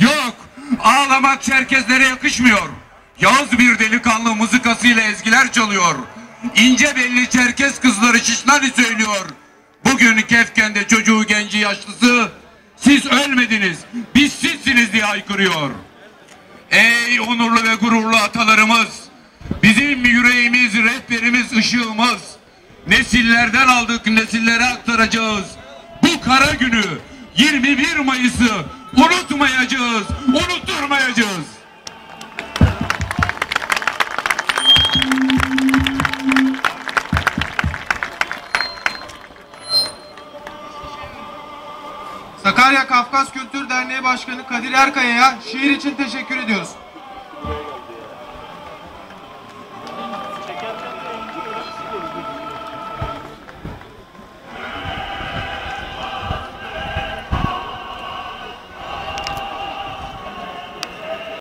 Yok, ağlamak Çerkezlere yakışmıyor. Yağız bir delikanlı mızıkasıyla ezgiler çalıyor. İnce belli Çerkez kızları şişnani söylüyor. Bugün Kefken'de çocuğu genci yaşlısı siz ölmediniz, biz sizsiniz diye haykırıyor. Ey onurlu ve gururlu atalarımız, bizim yüreğimiz, rehberimiz, ışığımız. Nesillerden aldık, nesillere aktaracağız. Bu kara günü 21 Mayıs'ı unutmayacağız, unutturmayacağız. Sakarya Kafkas Kültür Derneği Başkanı Kadir Erkaya'ya şiir için teşekkür ediyoruz.